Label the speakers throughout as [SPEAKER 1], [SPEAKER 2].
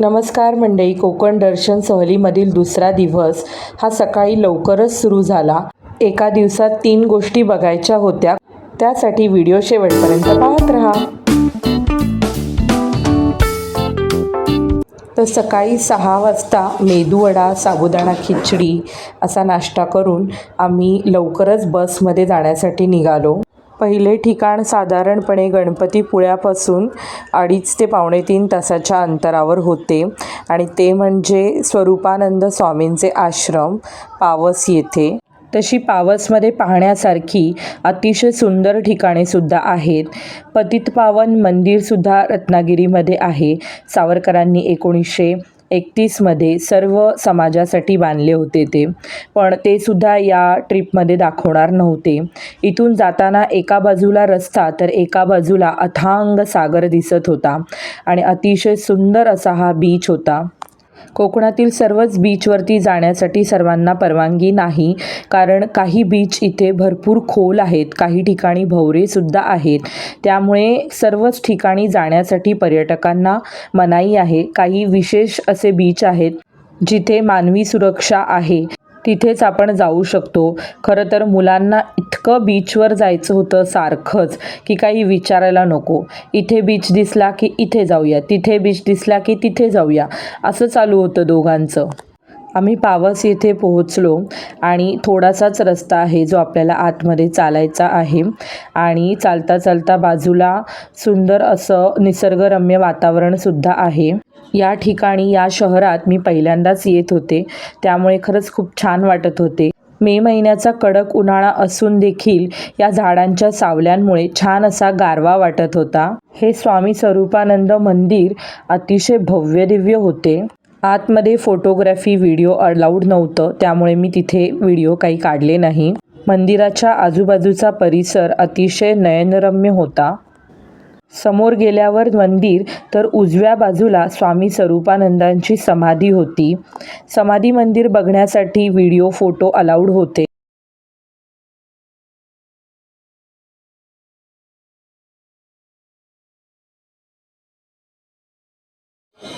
[SPEAKER 1] नमस्कार मंडळी कोकण दर्शन सहलीमधील दुसरा दिवस हा सकाळी लवकरच सुरू झाला. एका दिवसात तीन गोष्टी बघायच्या होत्या. त्यासाठी व्हिडिओ शेवटपर्यंत पाहत राहा. तर सकाळी सहा वाजता मेदूवडा साबुदाणा खिचडी असा नाश्ता करून आम्ही लवकरच बसमध्ये जाण्यासाठी निघालो. पहिले ठिकाण साधारणपणे गणपतीपुळ्यापासून अडीच ते पावणे तीन तासाच्या अंतरावर होते आणि ते म्हणजे स्वरूपानंद स्वामींचे आश्रम पावस येथे. तशी पावसमध्ये पाहण्यासारखी अतिशय सुंदर ठिकाणेसुद्धा आहेत. पतितपावन मंदिरसुद्धा रत्नागिरीमध्ये आहे. सावरकरांनी एकोणीसशे एकतीसमध्ये सर्व समाजासाठी बांधले होते ते. पण ते सुद्धा या ट्रिपमध्ये दाखवणार नव्हते. इथून जाताना एका बाजूला रस्ता तर एका बाजूला अथांग सागर दिसत होता. आणि अतिशय सुंदर असा हा बीच होता. कोकणातील सर्वच बीचवरती जाण्यासाठी सर्वांना परवानगी नाही. कारण काही बीच इथे भरपूर खोल आहेत. काही ठिकाणी भवरेसुद्धा आहेत. त्यामुळे सर्वच ठिकाणी जाण्यासाठी पर्यटकांना मनाई आहे. काही विशेष असे बीच आहेत जिथे मानवी सुरक्षा आहे. तिथेच आपण जाऊ शकतो. खरं तर मुलांना इतकं बीचवर जायचं होतं सारखंच की काही विचारायला नको. इथे बीच दिसला की इथे जाऊया तिथे बीच दिसला की तिथे जाऊया असं चालू होतं दोघांचं. आम्ही पावस येथे पोहोचलो आणि थोडासाच रस्ता आहे जो आपल्याला आतमध्ये चालायचा आहे आणि चालता चालता बाजूला सुंदर असं निसर्गरम्य वातावरणसुद्धा आहे. या ठिकाणी या शहरात मी पहिल्यांदाच येत होते. त्यामुळे खरंच खूप छान वाटत होते. मे महिन्याचा कडक उन्हाळा असून देखील या झाडांच्या सावल्यांमुळे छान असा गारवा वाटत होता. हे स्वामी स्वरूपानंद मंदिर अतिशय भव्य दिव्य होते. आतमध्ये फोटोग्राफी व्हिडिओ अलाउड नव्हतं त्यामुळे मी तिथे व्हिडिओ काही काढले नाही. मंदिराच्या आजूबाजूचा परिसर अतिशय नयनरम्य होता. समोर गेल्यावर मंदिर तर उजव्या बाजूला स्वामी स्वरूपानंदांची समाधी होती. समाधी मंदिर बघण्यासाठी व्हिडिओ फोटो अलाउड होते.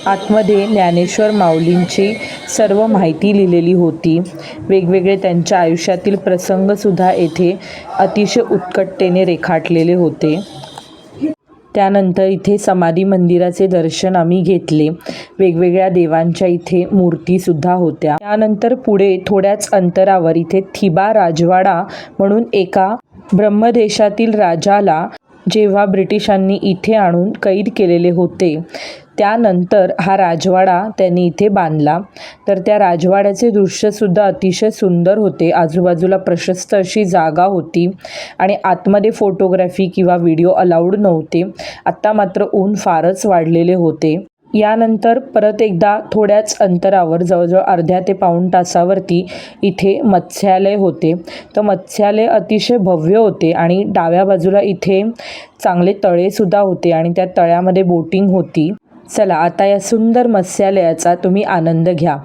[SPEAKER 1] आतमध्ये ज्ञानेश्वर माऊलींची सर्व माहिती लिहिलेली होती. वेगवेगळे त्यांच्या आयुष्यातील प्रसंगसुद्धा येथे अतिशय उत्कटतेने रेखाटलेले होते. त्यानंतर इथे समाधी मंदिराचे दर्शन आम्ही घेतले. वेगवेगळ्या देवांच्या इथे मूर्तीसुद्धा होत्या. त्यानंतर पुढे थोड्याच अंतरावर इथे थिबा राजवाडा म्हणून एका ब्रह्मदेशातील राजाला जेव्हा ब्रिटिशांनी इथे आणून कैद केलेले होते. त्यानंतर हा राजवाडा त्यांनी इथे बांधला. तर त्या राजवाड्याचे दृश्यसुद्धा अतिशय सुंदर होते. आजूबाजूला प्रशस्त अशी जागा होती आणि आतमध्ये फोटोग्राफी किंवा व्हिडिओ अलाउड नव्हते. आत्ता मात्र ऊन फारच वाढलेले होते. यानंतर परत एकदा थोड्याच अंतरावर जवळजवळ अर्ध्या ते पाऊण तासावरती इथे मत्स्यालय होते. तर मत्स्यालय अतिशय भव्य होते आणि डाव्या बाजूला इथे चांगले तळेसुद्धा होते आणि त्या तळ्यामध्ये बोटिंग होती. चला आता या सुंदर मत्स्यालयाचा तुम्ही आनंद घ्या.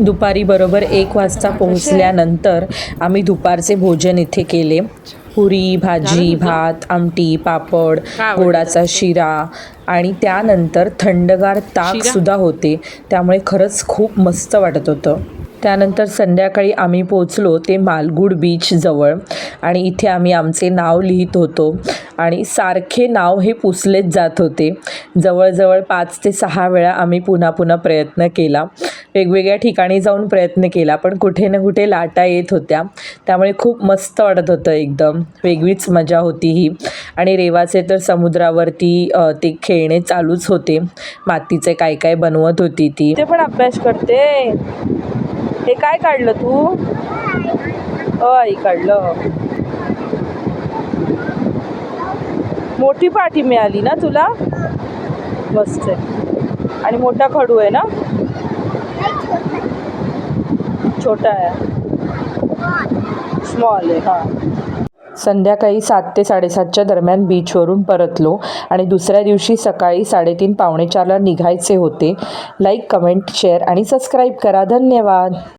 [SPEAKER 1] दुपारी बरोबर एक वाजता पोहोचल्यानंतर आम्ही दुपारचे भोजन इथे केले. पुरी भाजी भात आमटी पापड गोडाचा शिरा आणि त्यानंतर थंडगार ताकसुद्धा होते. त्यामुळे खरंच खूप मस्त वाटत होतं. त्यानंतर संध्याकाळी आम्ही पोचलो ते मालगुड बीच जवळ आणि इथे आम्ही आमचे नाव लिहित होतो आणि सारखे नाव हे पुसलेच जात होते. जवळजवळ पाच ते सहा वेळा आम्ही पुन्हा पुन्हा प्रयत्न केला. वेगवेगळ्या ठिकाणी जाऊन प्रयत्न केला पण कुठे ना कुठे लाटा येत होत्या. त्यामुळे खूप मस्त वाटत होतं एकदम. वेगळीच मजा होती ही. आणि रेवाचे तर समुद्रावरती ते खेळणे चालूच होते. मातीचे काय काय बनवत होती ती. ते पण अभ्यास करते. हे काय काढलं तू? अय काढलं. मोठी पाठी मिळाली ना तुला? मस्त आहे. आणि मोठा खडू आहे ना? छोटा आहे. स्मॉल आहे हां. संध्याकाळी सात ते साडेसातच्या दरम्यान बीचवरून परतलो आणि दुसऱ्या दिवशी सकाळी साडेतीन पावणेचारला निघायचे होते. लाईक कमेंट शेअर आणि सबस्क्राईब करा. धन्यवाद.